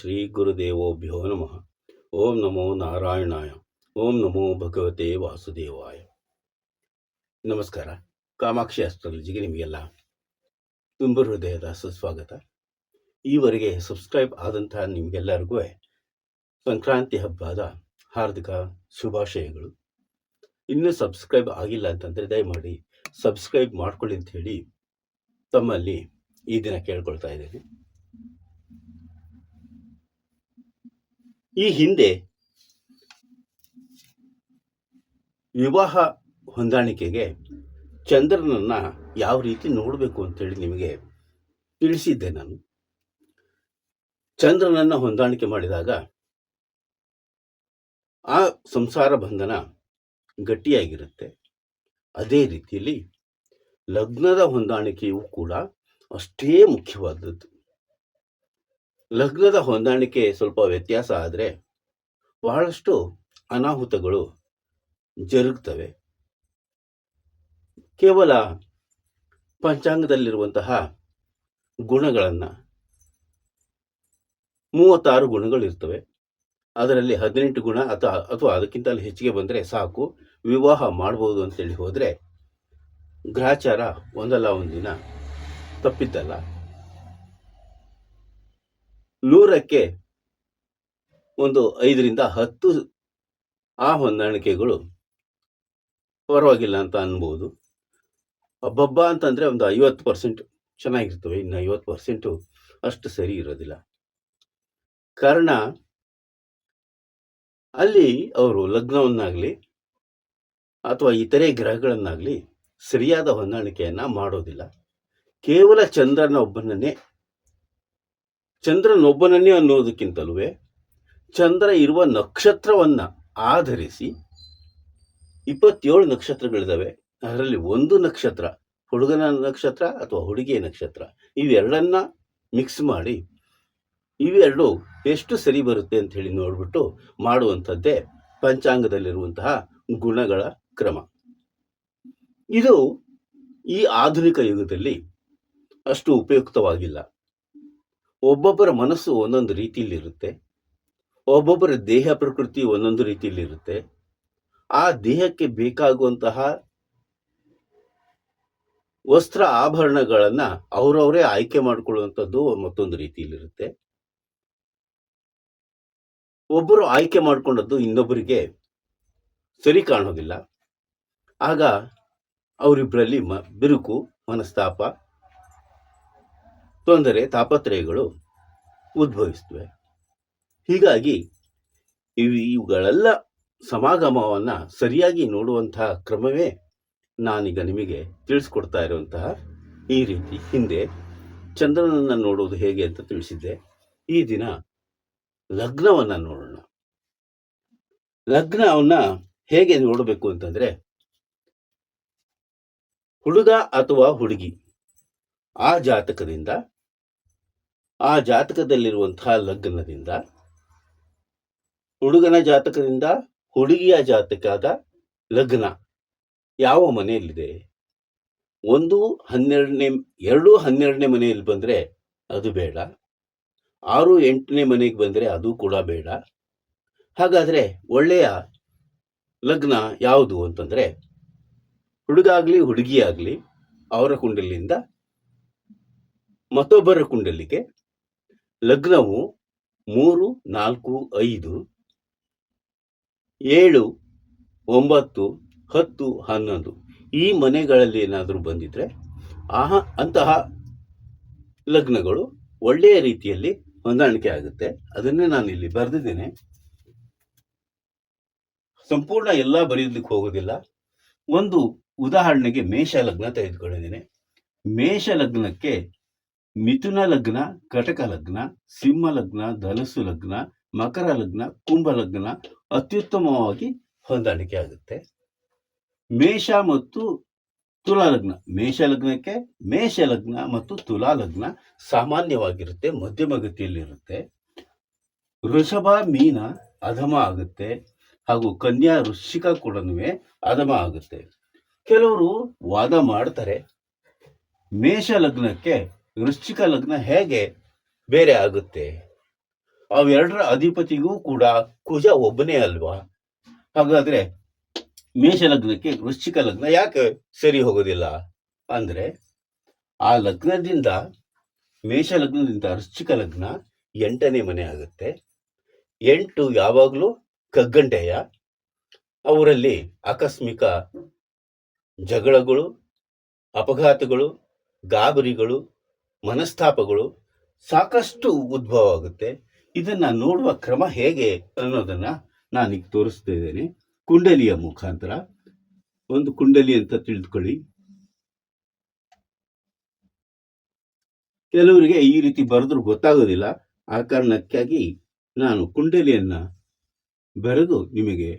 ಶ್ರೀ ಗುರುದೇವೋಭ್ಯೋ ನಮಃ ಓಂ ನಮೋ ನಾರಾಯಣಾಯ ಓಂ ನಮೋ ಭಗವತೆ ವಾಸುದೇವಾಯ ನಮಸ್ಕಾರ ಕಾಮಾಕ್ಷಿ ಅಸ್ಟ್ರಾಲಜಿಗೆ ನಿಮಗೆಲ್ಲ ತುಂಬ ಹೃದಯದ ಸುಸ್ವಾಗತ. ಈವರೆಗೆ ಸಬ್ಸ್ಕ್ರೈಬ್ ಆದಂತಹ ನಿಮಗೆಲ್ಲರಿಗೂ ಸಂಕ್ರಾಂತಿ ಹಬ್ಬದ ಹಾರ್ದಿಕ ಶುಭಾಶಯಗಳು. ಇನ್ನೂ ಸಬ್ಸ್ಕ್ರೈಬ್ ಆಗಿಲ್ಲ ಅಂತಂದರೆ ದಯಮಾಡಿ ಸಬ್ಸ್ಕ್ರೈಬ್ ಮಾಡ್ಕೊಳ್ಳಿ ಅಂತ ಹೇಳಿ ತಮ್ಮಲ್ಲಿ ಈ ದಿನ ಕೇಳ್ಕೊಳ್ತಾ ಇದ್ದೇನೆ. ಈ ಹಿಂದೆ ವಿವಾಹ ಹೊಂದಾಣಿಕೆಗೆ ಚಂದ್ರನನ್ನ ಯಾವ ರೀತಿ ನೋಡಬೇಕು ಅಂತೇಳಿ ನಿಮಗೆ ತಿಳಿಸಿದ್ದೆ ನಾನು. ಚಂದ್ರನನ್ನ ಹೊಂದಾಣಿಕೆ ಮಾಡಿದಾಗ ಆ ಸಂಸಾರ ಬಂಧನ ಗಟ್ಟಿಯಾಗಿರುತ್ತೆ. ಅದೇ ರೀತಿಯಲ್ಲಿ ಲಗ್ನದ ಹೊಂದಾಣಿಕೆಯೂ ಕೂಡ ಅಷ್ಟೇ ಮುಖ್ಯವಾದದ್ದು. ಲಗ್ನದ ಹೊಂದಾಣಿಕೆ ಸ್ವಲ್ಪ ವ್ಯತ್ಯಾಸ ಆದರೆ ಬಹಳಷ್ಟು ಅನಾಹುತಗಳು ಜರುಗ್ತವೆ. ಕೇವಲ ಪಂಚಾಂಗದಲ್ಲಿರುವಂತಹ ಗುಣಗಳನ್ನು ಮೂವತ್ತಾರು ಗುಣಗಳಿರ್ತವೆ ಅದರಲ್ಲಿ ಹದಿನೆಂಟು ಗುಣ ಅಥವಾ ಅಥವಾ ಅದಕ್ಕಿಂತ ಹೆಚ್ಚಿಗೆ ಬಂದರೆ ಸಾಕು. ವಿವಾಹ ಮಾಡ್ಬೋದು ಅಂತೇಳಿ ಹೋದರೆ ಗ್ರಹಚಾರ ಒಂದಲ್ಲ ಒಂದು ದಿನ ತಪ್ಪಿದ್ದಲ್ಲ ನೂರಕ್ಕೆ ಒಂದು ಐದರಿಂದ ಹತ್ತು ಆ ಹೊಂದಾಣಿಕೆಗಳು ಪರವಾಗಿಲ್ಲ ಅಂತ ಅನ್ಬೋದು. ಹಬ್ಬಬ್ಬ ಅಂತಂದರೆ ಒಂದು ಐವತ್ತು ಪರ್ಸೆಂಟ್ ಚೆನ್ನಾಗಿರ್ತವೆ, ಇನ್ನು ಐವತ್ತು ಪರ್ಸೆಂಟು ಅಷ್ಟು ಸರಿ ಇರೋದಿಲ್ಲ. ಕಾರಣ, ಅಲ್ಲಿ ಅವರು ಲಗ್ನವನ್ನಾಗಲಿ ಅಥವಾ ಇತರೆ ಗ್ರಹಗಳನ್ನಾಗಲಿ ಸರಿಯಾದ ಹೊಂದಾಣಿಕೆಯನ್ನು ಮಾಡೋದಿಲ್ಲ. ಕೇವಲ ಚಂದ್ರನ ಒಬ್ಬನನ್ನೇ ಚಂದ್ರನೊಬ್ಬನನ್ನೇ ಅನ್ನೋದಕ್ಕಿಂತಲೂ ಚಂದ್ರ ಇರುವ ನಕ್ಷತ್ರವನ್ನು ಆಧರಿಸಿ ಇಪ್ಪತ್ತೇಳು ನಕ್ಷತ್ರಗಳಿದ್ದಾವೆ ಅದರಲ್ಲಿ ಒಂದು ನಕ್ಷತ್ರ, ಹುಡುಗನ ನಕ್ಷತ್ರ ಅಥವಾ ಹುಡುಗಿಯ ನಕ್ಷತ್ರ, ಇವೆರಡನ್ನ ಮಿಕ್ಸ್ ಮಾಡಿ ಇವೆರಡು ಎಷ್ಟು ಸರಿ ಬರುತ್ತೆ ಅಂತ ಹೇಳಿ ನೋಡ್ಬಿಟ್ಟು ಮಾಡುವಂಥದ್ದೇ ಪಂಚಾಂಗದಲ್ಲಿರುವಂತಹ ಗುಣಗಳ ಕ್ರಮ. ಇದು ಈ ಆಧುನಿಕ ಯುಗದಲ್ಲಿ ಅಷ್ಟು ಉಪಯುಕ್ತವಾಗಿಲ್ಲ. ಒಬ್ಬೊಬ್ಬರ ಮನಸ್ಸು ಒಂದೊಂದು ರೀತಿಯಲ್ಲಿರುತ್ತೆ. ಒಬ್ಬೊಬ್ಬರ ದೇಹ ಪ್ರಕೃತಿ ಒಂದೊಂದು ರೀತಿಯಲ್ಲಿರುತ್ತೆ. ಆ ದೇಹಕ್ಕೆ ಬೇಕಾಗುವಂತಹ ವಸ್ತ್ರ ಆಭರಣಗಳನ್ನ ಅವರವರೇ ಆಯ್ಕೆ ಮಾಡಿಕೊಳ್ಳುವಂಥದ್ದು ಮತ್ತೊಂದು ರೀತಿಯಲ್ಲಿರುತ್ತೆ. ಒಬ್ಬರು ಆಯ್ಕೆ ಮಾಡಿಕೊಂಡದ್ದು ಇನ್ನೊಬ್ಬರಿಗೆ ಸರಿ ಕಾಣೋದಿಲ್ಲ. ಆಗ ಅವರಿಬ್ಬರಲ್ಲಿ ಮ, ಬಿರುಕು, ಮನಸ್ತಾಪ ತೊಂದರೆ, ತಾಪತ್ರಯಗಳು ಉದ್ಭವಿಸ್ತವೆ ಹೀಗಾಗಿ ಇವು ಇವುಗಳೆಲ್ಲ ಸಮಾಗಮವನ್ನು ಸರಿಯಾಗಿ ನೋಡುವಂತಹ ಕ್ರಮವೇ ನಾನೀಗ ನಿಮಗೆ ತಿಳಿಸ್ಕೊಡ್ತಾ ಇರುವಂತಹ ಈ ರೀತಿ ಹಿಂದೆ ಚಂದ್ರನನ್ನು ನೋಡುವುದು ಹೇಗೆ ಅಂತ ತಿಳಿಸಿದ್ದೆ. ಈ ದಿನ ಲಗ್ನವನ್ನು ನೋಡೋಣ. ಲಗ್ನವನ್ನು ಹೇಗೆ ನೋಡಬೇಕು ಅಂತಂದರೆ ಹುಡುಗ ಅಥವಾ ಹುಡುಗಿ ಆ ಜಾತಕದಿಂದ ಆ ಜಾತಕದಲ್ಲಿರುವಂತಹ ಲಗ್ನದಿಂದ, ಹುಡುಗನ ಜಾತಕದಿಂದ ಹುಡುಗಿಯ ಜಾತಕದ ಲಗ್ನ ಯಾವ ಮನೆಯಲ್ಲಿದೆ? ಒಂದು ಹನ್ನೆರಡನೇ, ಎರಡು ಹನ್ನೆರಡನೇ ಮನೆಯಲ್ಲಿ ಬಂದರೆ ಅದು ಬೇಡ. ಆರು, ಎಂಟನೇ ಮನೆಗೆ ಬಂದರೆ ಅದು ಕೂಡ ಬೇಡ. ಹಾಗಾದರೆ ಒಳ್ಳೆಯ ಲಗ್ನ ಯಾವುದು ಅಂತಂದರೆ ಹುಡುಗ ಆಗಲಿ ಹುಡುಗಿ ಆಗಲಿ ಅವರ ಕುಂಡಲಿಯಿಂದ ಮತ್ತೊಬ್ಬರ ಕುಂಡಲಿಗೆ ಲಗ್ನವು ಮೂರು, ನಾಲ್ಕು, ಐದು, ಏಳು, ಒಂಬತ್ತು, ಹತ್ತು, ಹನ್ನೊಂದು. ಈ ಮನೆಗಳಲ್ಲಿ ಏನಾದರೂ ಬಂದಿದ್ರೆ ಆಹ, ಅಂತಹ ಲಗ್ನಗಳು ಒಳ್ಳೆಯ ರೀತಿಯಲ್ಲಿ ಹೊಂದಾಣಿಕೆ ಆಗುತ್ತೆ. ಅದನ್ನೇ ನಾನು ಇಲ್ಲಿ ಬರೆದಿದ್ದೇನೆ. ಸಂಪೂರ್ಣ ಎಲ್ಲ ಬರೆಯೋದಕ್ಕೆ ಹೋಗೋದಿಲ್ಲ. ಒಂದು ಉದಾಹರಣೆಗೆ ಮೇಷ ಲಗ್ನ ತೆಗೆದುಕೊಂಡಿದ್ದೇನೆ. ಮೇಷ ಲಗ್ನಕ್ಕೆ ಮಿಥುನ ಲಗ್ನ, ಕಟಕ ಲಗ್ನ, ಸಿಂಹ ಲಗ್ನ, ಧನಸ್ಸು ಲಗ್ನ, ಮಕರ ಲಗ್ನ, ಕುಂಭ ಲಗ್ನ ಅತ್ಯುತ್ತಮವಾಗಿ ಹೊಂದಾಣಿಕೆ ಆಗುತ್ತೆ. ಮೇಷ ಮತ್ತು ತುಲಾ ಲಗ್ನ, ಮೇಷ ಲಗ್ನಕ್ಕೆ ಮೇಷ ಲಗ್ನ ಮತ್ತು ತುಲಾ ಲಗ್ನ ಸಾಮಾನ್ಯವಾಗಿರುತ್ತೆ ಮಧ್ಯಮ ಗತಿಯಲ್ಲಿರುತ್ತೆ ವೃಷಭ, ಮೀನ ಅಧಮ ಆಗುತ್ತೆ, ಹಾಗೂ ಕನ್ಯಾ, ವೃಶ್ಚಿಕ ಕೂಡ ಅಧಮ ಆಗುತ್ತೆ. ಕೆಲವರು ವಾದ ಮಾಡ್ತಾರೆ, ಮೇಷ ಲಗ್ನಕ್ಕೆ ವೃಶ್ಚಿಕ ಲಗ್ನ ಹೇಗೆ ಬೇರೆ ಆಗುತ್ತೆ? ಅವೆರಡರ ಅಧಿಪತಿಗೂ ಕೂಡ ಕುಜ ಒಬ್ಬನೇ ಅಲ್ವಾ? ಹಾಗಾದ್ರೆ ಮೇಷ ಲಗ್ನಕ್ಕೆ ವೃಶ್ಚಿಕ ಲಗ್ನ ಯಾಕೆ ಸರಿ ಹೋಗೋದಿಲ್ಲ? ಅಂದ್ರೆ ಆ ಲಗ್ನದಿಂದ, ಮೇಷ ಲಗ್ನದಿಂದ ವೃಶ್ಚಿಕ ಲಗ್ನ ಎಂಟನೇ ಮನೆ ಆಗುತ್ತೆ. ಎಂಟು ಯಾವಾಗಲೂ ಕಗ್ಗಂಟೆಯ, ಅವರಲ್ಲಿ ಆಕಸ್ಮಿಕ ಜಗಳಗಳು, ಅಪಘಾತಗಳು, ಗಾಬರಿಗಳು ಮನಸ್ತಾಪಗಳು ಸಾಕಷ್ಟು ಉದ್ಭವ ಆಗುತ್ತೆ ಇದನ್ನ ನೋಡುವ ಕ್ರಮ ಹೇಗೆ ಅನ್ನೋದನ್ನ ನಾನೀಗ ತೋರಿಸ್ತಾ ಇದ್ದೇನೆ. ಕುಂಡಲಿಯ ಮುಖಾಂತರ. ಒಂದು ಕುಂಡಲಿ ಅಂತ ತಿಳಿದುಕೊಳ್ಳಿ. ಕೆಲವರಿಗೆ ಈ ರೀತಿ ಬರೆದ್ರೂ ಗೊತ್ತಾಗೋದಿಲ್ಲ. ಆ ಕಾರಣಕ್ಕಾಗಿ ನಾನು ಕುಂಡಲಿಯನ್ನ ಬರೆದು ನಿಮಗೆ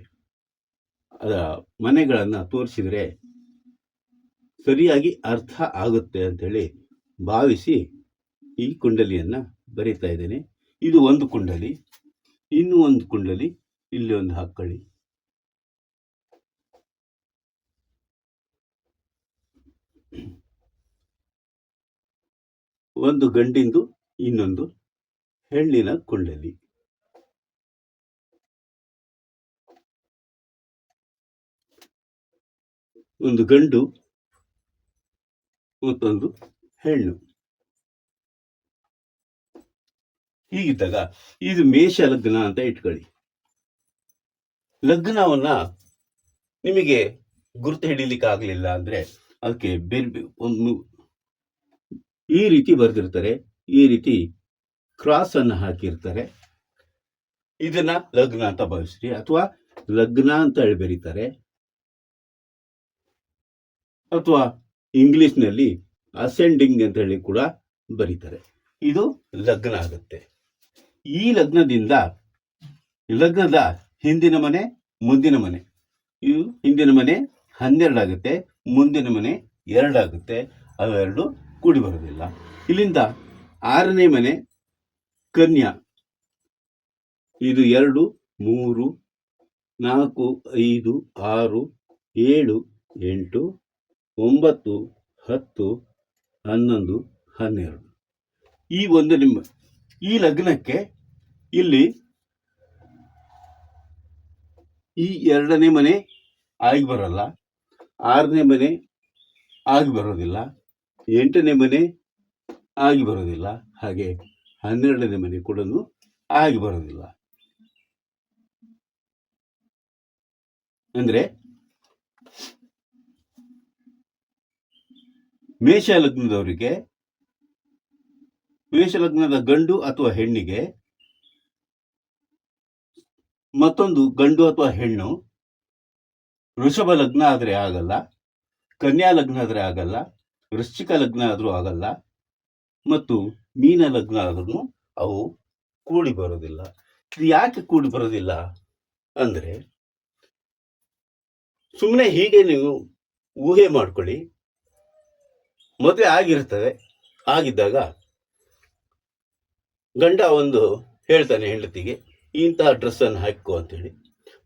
ಅದರ ಮನೆಗಳನ್ನು ತೋರಿಸಿದರೆ ಸರಿಯಾಗಿ ಅರ್ಥ ಆಗುತ್ತೆ ಅಂತೇಳಿ ಭಾವಿಸಿ ಈ ಕುಂಡಲಿಯನ್ನು ಬರೀತಾ ಇದ್ದೇನೆ. ಇದು ಒಂದು ಕುಂಡಲಿ, ಇನ್ನೂ ಒಂದು ಕುಂಡಲಿ, ಇಲ್ಲಿ ಒಂದು ಹಾಕೊಳ್ಳಿ ಒಂದು ಗಂಡಿಂದು, ಇನ್ನೊಂದು ಹೆಣ್ಣಿನ ಕುಂಡಲಿ. ಒಂದು ಗಂಡು, ಮತ್ತೊಂದು ಹೆಣ್ಣು ಹೀಗಿದ್ದಾಗ ಇದು ಮೇಷ ಲಗ್ನ ಅಂತ ಇಟ್ಕೊಳ್ಳಿ. ಲಗ್ನವನ್ನ ನಿಮಗೆ ಗುರುತು ಹಿಡಿಲಿಕ್ಕೆ ಆಗಲಿಲ್ಲ ಅಂದ್ರೆ ಅದಕ್ಕೆ ಬೇರೆ ಈ ರೀತಿ ಬರೆದಿರ್ತಾರೆ, ಈ ರೀತಿ ಕ್ರಾಸ್ ಅನ್ನು ಹಾಕಿರ್ತಾರೆ. ಇದನ್ನ ಲಗ್ನ ಅಂತ ಭಾವಿಸ್ರಿ ಅಥವಾ ಲಗ್ನ ಅಂತ ಹೇಳಿ ಬರೀತಾರೆ. ಅಥವಾ ಇಂಗ್ಲಿಷ್ನಲ್ಲಿ ಅಸೆಂಡಿಂಗ್ ಅಂತ ಹೇಳಿ ಕೂಡ ಬರೀತಾರೆ. ಇದು ಲಗ್ನ ಆಗುತ್ತೆ. ಈ ಲಗ್ನದಿಂದ, ಲಗ್ನದ ಹಿಂದಿನ ಮನೆ, ಮುಂದಿನ ಮನೆ. ಇದು ಹಿಂದಿನ ಮನೆ ಹನ್ನೆರಡಾಗುತ್ತೆ ಮುಂದಿನ ಮನೆ ಎರಡಾಗುತ್ತೆ ಅವೆರಡು ಕೂಡಿ ಬರೋದಿಲ್ಲ. ಇಲ್ಲಿಂದ ಆರನೇ ಮನೆ ಕನ್ಯಾ. ಇದು ಎರಡು, ಮೂರು, ನಾಲ್ಕು, ಐದು, ಆರು, ಏಳು, ಎಂಟು, ಒಂಬತ್ತು, ಹತ್ತು ಹನ್ನೊಂದು, ಹನ್ನೆರಡು. ಈ ಒಂದು ನಿಮ್ಮ, ಈ ಲಗ್ನಕ್ಕೆ ಇಲ್ಲಿ ಈ ಎರಡನೇ ಮನೆ ಆಗಿ ಬರಲ್ಲ, ಆರನೇ ಮನೆ ಆಗಿ ಬರೋದಿಲ್ಲ, ಎಂಟನೇ ಮನೆ ಆಗಿ ಬರೋದಿಲ್ಲ, ಹಾಗೆ ಹನ್ನೆರಡನೇ ಮನೆ ಕೂಡ ಆಗಿ ಬರೋದಿಲ್ಲ. ಅಂದ್ರೆ ಮೇಷ ಲಗ್ನದವರಿಗೆ ಮೇಷ ಲಗ್ನದ ಗಂಡು ಅಥವಾ ಹೆಣ್ಣಿಗೆ, ಮತ್ತೊಂದು ಗಂಡು ಅಥವಾ ಹೆಣ್ಣು, ವೃಷಭ ಲಗ್ನ ಆದ್ರೆ ಆಗಲ್ಲ, ಕನ್ಯಾ ಲಗ್ನ ಆದ್ರೆ ಆಗಲ್ಲ, ವೃಶ್ಚಿಕ ಲಗ್ನ ಆದ್ರೂ ಆಗಲ್ಲ, ಮತ್ತು ಮೀನ ಲಗ್ನ ಆದ್ರೂ ಅವು ಕೂಡಿ ಬರೋದಿಲ್ಲ ಇದು ಯಾಕೆ ಕೂಡಿ ಬರೋದಿಲ್ಲ ಅಂದ್ರೆ ಸುಮ್ಮನೆ ಹೀಗೆ ನೀವು ಊಹೆ ಮಾಡ್ಕೊಳ್ಳಿ ಮದುವೆ ಆಗಿರ್ತದೆ ಆಗಿದ್ದಾಗ ಗಂಡ ಒಂದು ಹೇಳ್ತಾನೆ ಹೆಂಡತಿಗೆ ಇಂತಹ ಡ್ರೆಸ್ಸನ್ನು ಹಾಕೋ ಅಂತೇಳಿ.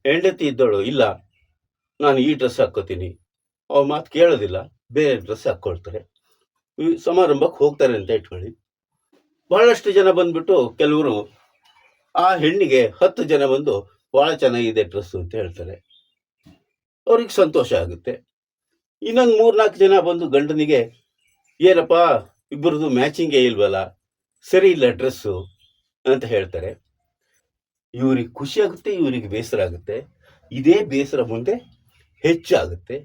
ಹೆಂಡತಿ ಇದ್ದವಳು ಇಲ್ಲ, ನಾನು ಈ ಡ್ರೆಸ್ ಹಾಕೋತೀನಿ ಅವ್ರ ಮಾತು ಕೇಳೋದಿಲ್ಲ, ಬೇರೆ ಡ್ರೆಸ್ ಹಾಕ್ಕೊಳ್ತಾರೆ. ಸಮಾರಂಭಕ್ಕೆ ಹೋಗ್ತಾರೆ ಅಂತ ಇಟ್ಕೊಳ್ಳಿ. ಬಹಳಷ್ಟು ಜನ ಬಂದ್ಬಿಟ್ಟು ಕೆಲವರು ಆ ಹೆಣ್ಣಿಗೆ ಹತ್ತು ಜನ ಬಂದು ಭಾಳ ಚೆನ್ನಾಗಿದೆ ಡ್ರೆಸ್ ಅಂತ ಹೇಳ್ತಾರೆ. ಅವ್ರಿಗೆ ಸಂತೋಷ ಆಗುತ್ತೆ. ಇನ್ನೊಂದು ಮೂರ್ನಾಲ್ಕು ಜನ ಬಂದು ಗಂಡನಿಗೆ ಏನಪ್ಪ ಇಬ್ಬರದು ಮ್ಯಾಚಿಂಗೇ ಇಲ್ವಲ್ಲ, ಸರಿ ಇಲ್ಲ ಡ್ರೆಸ್ಸು ಅಂತ ಹೇಳ್ತಾರೆ. ಇವ್ರಿಗೆ ಖುಷಿ ಆಗುತ್ತೆ, ಇವರಿಗೆ ಬೇಸರ ಆಗುತ್ತೆ. ಇದೇ ಬೇಸರ ಮುಂದೆ ಹೆಚ್ಚಾಗುತ್ತೆ,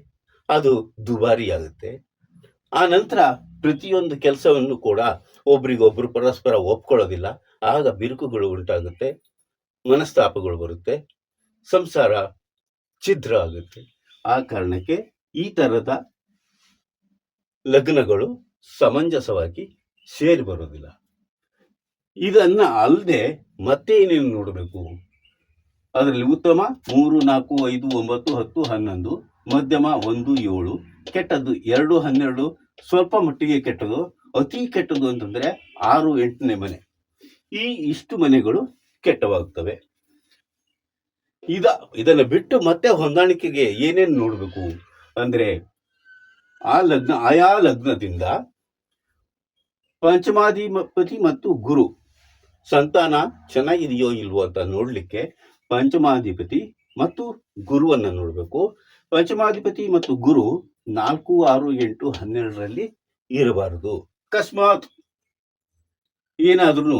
ಅದು ದುಬಾರಿ ಆಗುತ್ತೆ. ಆ ನಂತರ ಪ್ರತಿಯೊಂದು ಕೆಲಸವನ್ನು ಕೂಡ ಒಬ್ರಿಗೊಬ್ರು ಪರಸ್ಪರ ಒಪ್ಕೊಳ್ಳೋದಿಲ್ಲ. ಆಗ ಬಿರುಕುಗಳು ಉಂಟಾಗುತ್ತೆ, ಮನಸ್ತಾಪಗಳು ಬರುತ್ತೆ, ಸಂಸಾರ ಛಿದ್ರ ಆಗುತ್ತೆ. ಆ ಕಾರಣಕ್ಕೆ ಈ ತರದ ಲಗ್ನಗಳು ಸಮಂಜಸವಾಗಿ ಸೇರಿ ಬರೋದಿಲ್ಲ ಇದನ್ನ ಅಲ್ಲದೆ ಮತ್ತೆ ಏನೇನು ನೋಡಬೇಕು? ಅದರಲ್ಲಿ ಉತ್ತಮ ಮೂರು, ನಾಲ್ಕು, ಐದು, ಒಂಬತ್ತು, ಹತ್ತು, ಹನ್ನೊಂದು, ಮಧ್ಯಮ ಒಂದು, ಏಳು, ಕೆಟ್ಟದ್ದು ಎರಡು, ಹನ್ನೆರಡು, ಸ್ವಲ್ಪ ಮಟ್ಟಿಗೆ ಕೆಟ್ಟದು ಅತಿ ಕೆಟ್ಟದು ಅಂತಂದ್ರೆ ಆರು, ಎಂಟನೇ ಮನೆ. ಈ ಇಷ್ಟು ಮನೆಗಳು ಕೆಟ್ಟವಾಗ್ತವೆ. ಇದ, ಇದನ್ನು ಬಿಟ್ಟು ಮತ್ತೆ ಹೊಂದಾಣಿಕೆಗೆ ಏನೇನು ನೋಡಬೇಕು? ಅಂದ್ರೆ ಆ ಲಗ್ನ, ಆಯಾ ಲಗ್ನದಿಂದ ಪಂಚಮಾಧಿಪತಿ ಮತ್ತು ಗುರು. ಸಂತಾನ ಚೆನ್ನಾಗಿದೆಯೋ ಇಲ್ವೋ ಅಂತ ನೋಡಲಿಕ್ಕೆ ಪಂಚಮಾಧಿಪತಿ ಮತ್ತು ಗುರುವನ್ನು ನೋಡಬೇಕು. ಪಂಚಮಾಧಿಪತಿ ಮತ್ತು ಗುರು ನಾಲ್ಕು, ಆರು, ಎಂಟು, ಹನ್ನೆರಡರಲ್ಲಿ ಇರಬಾರದು. ಅಕಸ್ಮಾತ್ ಏನಾದ್ರೂ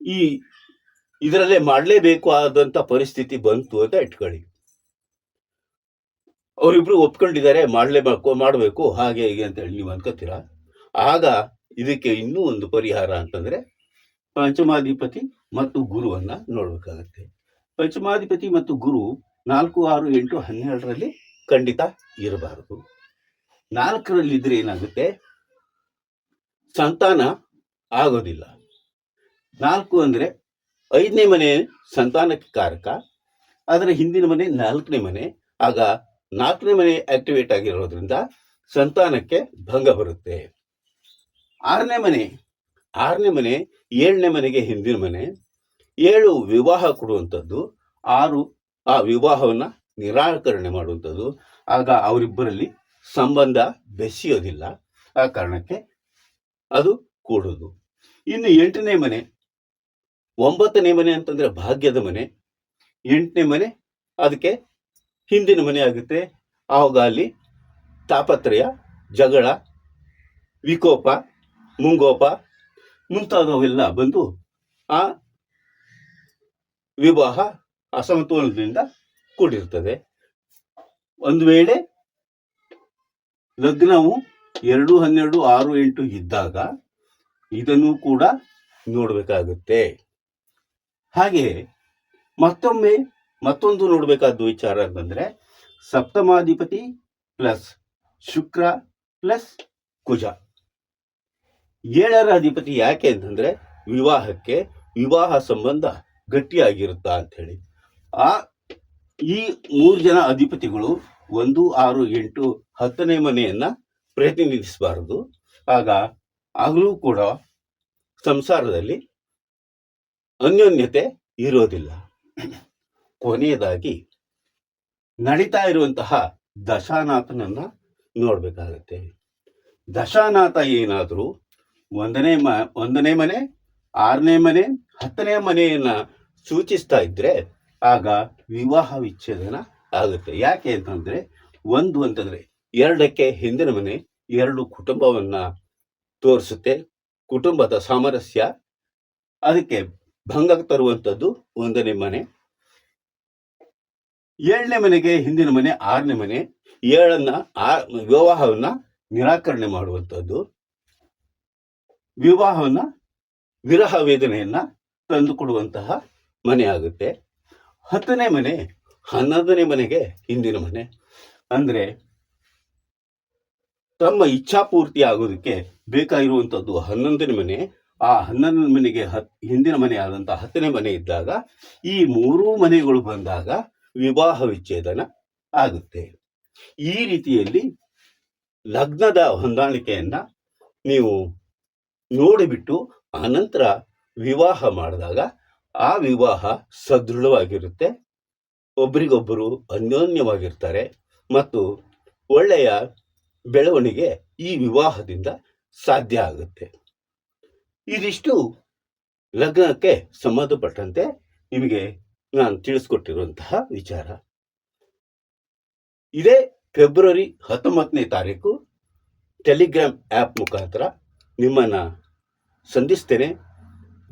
ಈ ಇದರಲ್ಲೇ ಮಾಡಲೇಬೇಕು ಆದಂತ ಪರಿಸ್ಥಿತಿ ಬಂತು ಅಂತ ಇಟ್ಕೊಳ್ಳಿ. ಅವರಿಬ್ರು ಒಪ್ಕೊಂಡಿದ್ದಾರೆ ಮಾಡಲೇಬೇಕು ಮಾಡಬೇಕು, ಹಾಗೆ ಹೀಗೆ ಅಂತ ಹೇಳಿ ನೀವು ಅನ್ಕೋತೀರಾ ಆಗ ಇದಕ್ಕೆ ಇನ್ನೂ ಒಂದು ಪರಿಹಾರ ಅಂತಂದ್ರೆ ಪಂಚಮಾಧಿಪತಿ ಮತ್ತು ಗುರುವನ್ನ ನೋಡ್ಬೇಕಾಗತ್ತೆ. ಪಂಚಮಾಧಿಪತಿ ಮತ್ತು ಗುರು ನಾಲ್ಕು, ಆರು, ಎಂಟು, ಹನ್ನೆರಡರಲ್ಲಿ ಖಂಡಿತ ಇರಬಾರದು. ನಾಲ್ಕರಲ್ಲಿದ್ದರೆ ಏನಾಗುತ್ತೆ? ಸಂತಾನ ಆಗೋದಿಲ್ಲ. ನಾಲ್ಕು ಅಂದ್ರೆ ಐದನೇ ಮನೆ ಸಂತಾನಕ್ಕೆ ಕಾರಕ ಅದರ ಹಿಂದಿನ ಮನೆ ನಾಲ್ಕನೇ ಮನೆ, ಆಗ ನಾಲ್ಕನೇ ಮನೆ ಆಕ್ಟಿವೇಟ್ ಆಗಿರೋದ್ರಿಂದ ಸಂತಾನಕ್ಕೆ ಭಂಗ ಬರುತ್ತೆ. ಆರನೇ ಮನೆ ಆರನೇ ಮನೆ, ಏಳನೇ ಮನೆಗೆ ಹಿಂದಿನ ಮನೆ, ಏಳು ವಿವಾಹ ಕೊಡುವಂಥದ್ದು, ಆರು ಆ ವಿವಾಹವನ್ನ ನಿರಾಕರಣೆ ಮಾಡುವಂಥದ್ದು. ಆಗ ಅವರಿಬ್ಬರಲ್ಲಿ ಸಂಬಂಧ ಬೆಸೆಯೋದಿಲ್ಲ ಆ ಕಾರಣಕ್ಕೆ ಅದು ಕೂಡೋದು. ಇನ್ನು ಎಂಟನೇ ಮನೆ, ಒಂಬತ್ತನೇ ಮನೆ ಅಂತಂದ್ರೆ ಭಾಗ್ಯದ ಮನೆ. ಎಂಟನೇ ಮನೆ, ಅದಕ್ಕೆ ಹಿಂದಿನ ಮನೆ ಆಗುತ್ತೆ. ಆವಾಗ ಅಲ್ಲಿ ತಾಪತ್ರಯ, ಜಗಳ, ವಿಕೋಪ, ಮುಂಗೋಪ ಮುಂತಾದವೆಲ್ಲ ಬಂದು ಆ ವಿವಾಹ ಅಸಮತೋಲನದಿಂದ ಕೂಡಿರ್ತದೆ ಒಂದು ವೇಳೆ ಲಗ್ನವು ಎರಡು ಹನ್ನೆರಡು ಆರು ಎಂಟು ಇದ್ದಾಗ ಇದನ್ನು ಕೂಡ ನೋಡಬೇಕಾಗುತ್ತೆ. ಹಾಗೆ ಮತ್ತೊಮ್ಮೆ ಮತ್ತೊಂದು ನೋಡಬೇಕಾದ ವಿಚಾರ ಅಂತಂದ್ರೆ ಸಪ್ತಮಾಧಿಪತಿ ಪ್ಲಸ್ ಶುಕ್ರ ಪ್ಲಸ್ ಕುಜ. ಏಳರ ಅಧಿಪತಿ ಯಾಕೆ ಅಂತಂದ್ರೆ ವಿವಾಹಕ್ಕೆ ವಿವಾಹ ಸಂಬಂಧ ಗಟ್ಟಿಯಾಗಿರುತ್ತಾ ಅಂತ ಹೇಳಿ ಆ, ಈ ಮೂರು ಜನ ಅಧಿಪತಿಗಳು ಒಂದು, ಆರು, ಎಂಟು, ಹತ್ತನೇ ಮನೆಯನ್ನ ಪ್ರತಿನಿಧಿಸಬಾರದು. ಆಗ ಆಗಲೂ ಕೂಡ ಸಂಸಾರದಲ್ಲಿ ಅನ್ಯೋನ್ಯತೆ ಇರೋದಿಲ್ಲ. ಕೊನೆಯದಾಗಿ ನಡೀತಾ ಇರುವಂತಹ ದಶಾನಾಥನನ್ನ ನೋಡ್ಬೇಕಾಗತ್ತೆ. ದಶಾನಾಥ ಏನಾದರೂ ಒಂದನೇ ಮ, ಒಂದನೇ ಮನೆ, ಆರನೇ ಮನೆ, ಹತ್ತನೇ ಮನೆಯನ್ನ ಸೂಚಿಸ್ತಾ ಇದ್ರೆ ಆಗ ವಿವಾಹ ವಿಚ್ಛೇದನ ಆಗುತ್ತೆ. ಯಾಕೆ ಅಂತಂದ್ರೆ ಒಂದು ಅಂತಂದ್ರೆ ಎರಡಕ್ಕೆ ಹಿಂದಿನ ಮನೆ, ಎರಡು ಕುಟುಂಬವನ್ನ ತೋರಿಸುತ್ತೆ. ಕುಟುಂಬದ ಸಾಮರಸ್ಯ, ಅದಕ್ಕೆ ಭಂಗ ತರುವಂಥದ್ದು ಒಂದನೇ ಮನೆ ಏಳನೇ ಮನೆಗೆ, ಹಿಂದಿನ ಮನೆ, ಆರನೇ ಮನೆ, ಏಳನ್ನ, ಆ ವಿವಾಹವನ್ನ ನಿರಾಕರಣೆ ಮಾಡುವಂಥದ್ದು. ವಿವಾಹವನ್ನ ವಿರಹ ವೇದನೆಯನ್ನ ತಂದುಕೊಡುವಂತಹ ಮನೆ ಆಗುತ್ತೆ. ಹತ್ತನೇ ಮನೆ, ಹನ್ನೊಂದನೇ ಮನೆಗೆ ಹಿಂದಿನ ಮನೆ. ಅಂದ್ರೆ ತಮ್ಮ ಇಚ್ಛಾಪೂರ್ತಿ ಆಗೋದಕ್ಕೆ ಬೇಕಾಗಿರುವಂಥದ್ದು ಹನ್ನೊಂದನೇ ಮನೆ. ಆ ಹನ್ನೊಂದನೇ ಮನೆಗೆ ಹತ್, ಹಿಂದಿನ ಮನೆ ಆದಂತಹ ಹತ್ತನೇ ಮನೆ ಇದ್ದಾಗ, ಈ ಮೂರೂ ಮನೆಗಳು ಬಂದಾಗ ವಿವಾಹ ವಿಚ್ಛೇದನ ಆಗುತ್ತೆ. ಈ ರೀತಿಯಲ್ಲಿ ಲಗ್ನದ ಹೊಂದಾಣಿಕೆಯನ್ನ ನೀವು ನೋಡಿಬಿಟ್ಟು ಆನಂತರ ವಿವಾಹ ಮಾಡಿದಾಗ ಆ ವಿವಾಹ ಸದೃಢವಾಗಿರುತ್ತೆ. ಒಬ್ರಿಗೊಬ್ಬರು ಅನ್ಯೋನ್ಯವಾಗಿರ್ತಾರೆ ಮತ್ತು ಒಳ್ಳೆಯ ಬೆಳವಣಿಗೆ ಈ ವಿವಾಹದಿಂದ ಸಾಧ್ಯ ಆಗುತ್ತೆ. ಇದಿಷ್ಟು ಲಗ್ನಕ್ಕೆ ಸಂಬಂಧಪಟ್ಟಂತೆ ನಿಮಗೆ ನಾನು ತಿಳಿಸ್ಕೊಟ್ಟಿರುವಂತಹ ವಿಚಾರ. ಇದೇ ಫೆಬ್ರವರಿ ಹತ್ತೊಂಬತ್ತನೇ ತಾರೀಕು ಟೆಲಿಗ್ರಾಮ್ ಆ್ಯಪ್ ಮುಖಾಂತರ ನಿಮ್ಮನ್ನು ಸಂಧಿಸ್ತೇನೆ.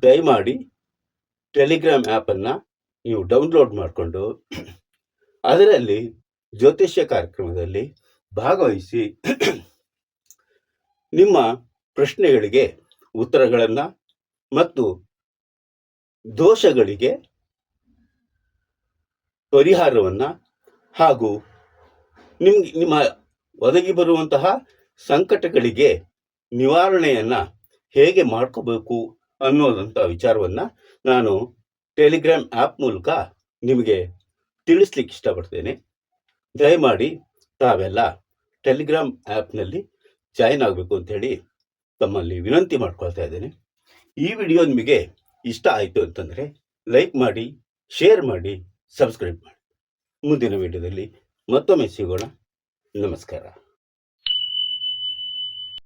ದಯಮಾಡಿ ಟೆಲಿಗ್ರಾಮ್ ಆ್ಯಪನ್ನು ನೀವು ಡೌನ್ಲೋಡ್ ಮಾಡಿಕೊಂಡು ಅದರಲ್ಲಿ ಜ್ಯೋತಿಷ್ಯ ಕಾರ್ಯಕ್ರಮದಲ್ಲಿ ಭಾಗವಹಿಸಿ ನಿಮ್ಮ ಪ್ರಶ್ನೆಗಳಿಗೆ ಉತ್ತರಗಳನ್ನು ಮತ್ತು ದೋಷಗಳಿಗೆ ಪರಿಹಾರವನ್ನು ಹಾಗೂ ನಿಮ್ಗೆ ನಿಮ್ಮ ಒದಗಿ ಬರುವಂತಹ ಸಂಕಟಗಳಿಗೆ ನಿವಾರಣೆಯನ್ನು ಹೇಗೆ ಮಾಡ್ಕೋಬೇಕು ಅನ್ನೋದಂಥ ವಿಚಾರವನ್ನ ನಾನು ಟೆಲಿಗ್ರಾಮ್ ಆ್ಯಪ್ ಮೂಲಕ ನಿಮಗೆ ತಿಳಿಸ್ಲಿಕ್ಕೆ ಇಷ್ಟಪಡ್ತೇನೆ. ದಯಮಾಡಿ ತಾವೆಲ್ಲ ಟೆಲಿಗ್ರಾಮ್ ಆ್ಯಪ್ನಲ್ಲಿ ಜಾಯಿನ್ ಆಗಬೇಕು ಅಂಥೇಳಿ ತಮ್ಮಲ್ಲಿ ವಿನಂತಿ ಮಾಡ್ಕೊಳ್ತಾ ಇದ್ದೇನೆ. ಈ ವಿಡಿಯೋ ನಿಮಗೆ ಇಷ್ಟ ಆಯಿತು ಅಂತಂದರೆ ಲೈಕ್ ಮಾಡಿ, ಶೇರ್ ಮಾಡಿ ಸಬ್ಸ್ಕ್ರೈಬ್ ಮಾಡಿ. ಮುಂದಿನ ವಿಡಿಯೋದಲ್ಲಿ ಮತ್ತೊಮ್ಮೆ ಸಿಗೋಣ. ನಮಸ್ಕಾರ.